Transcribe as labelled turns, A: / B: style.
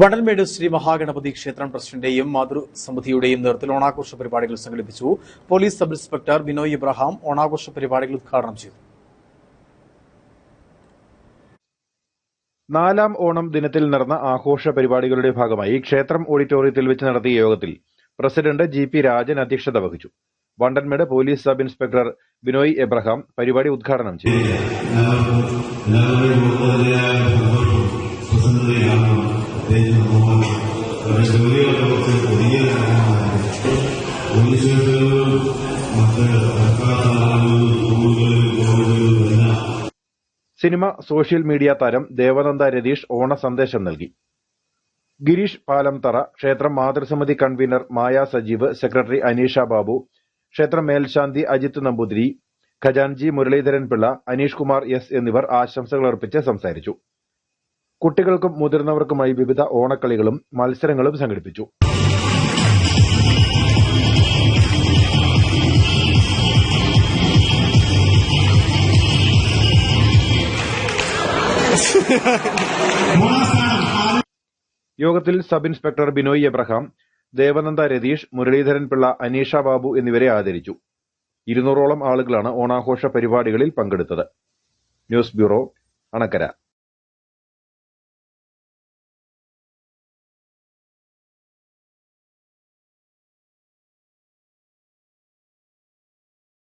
A: വണ്ടൽമേട് ശ്രീ മഹാഗണപതി ക്ഷേത്രം ട്രസ്റ്റിന്റെയും മാതൃസമിതിയുടെയും നേതൃത്വത്തിൽ ഓണാഘോഷ പരിപാടികൾ സംഘടിപ്പിച്ചു. Police sub inspector Binoy Ibrahim ഓണാഘോഷ പരിപാടികൾ ഉദ്ഘാടനം ചെയ്തു.
B: നാലാം ഓണം ദിനത്തിൽ നടന്ന ആഘോഷ പരിപാടികളുടെ ഭാഗമായി ക്ഷേത്രം ഓഡിറ്റോറിയത്തിൽ വെച്ച് നടത്തിയ യോഗത്തിൽ പ്രസിഡന്റ് ജി പി രാജൻ അധ്യക്ഷത വഹിച്ചു. Vandanmedu police sub inspector Binoy Abraham പരിപാടി ഉദ്ഘാടനം ചെയ്തു.
C: നമ്മൾ അവരുടെ ജോലികളൊക്കെ പുതിയ എല്ലാം
B: സിനിമ സോഷ്യൽ മീഡിയ താരം ദേവനന്ദ രതീഷ് ഓണ സന്ദേശം നൽകി. ഗിരീഷ് പാലംതറ ക്ഷേത്രം മാതൃസമിതി കൺവീനർ മായ സജീവ് സെക്രട്ടറി അനീഷ ബാബു ക്ഷേത്രം മേൽശാന്തി അജിത് നമ്പൂതിരി ഖജാൻജി മുരളീധരൻ പിള്ള അനീഷ് കുമാർ എസ് എന്നിവർ ആശംസകൾ അർപ്പിച്ച് സംസാരിച്ചു. കുട്ടികൾക്കും മുതിർന്നവർക്കുമായി വിവിധ ഓണക്കളികളും മത്സരങ്ങളും സംഘടിപ്പിച്ചു. യോഗത്തിൽ സബ് ഇൻസ്പെക്ടർ ബിനോയ് എബ്രഹാം ദേവനന്ദ രതീഷ് മുരളീധരൻ പിള്ള അനീഷ ബാബു എന്നിവരെ ആദരിച്ചു. ഇരുന്നൂറോളം ആളുകളാണ് ഓണാഘോഷ പരിപാടികളിൽ പങ്കെടുത്തത്. News bureau Anakkara.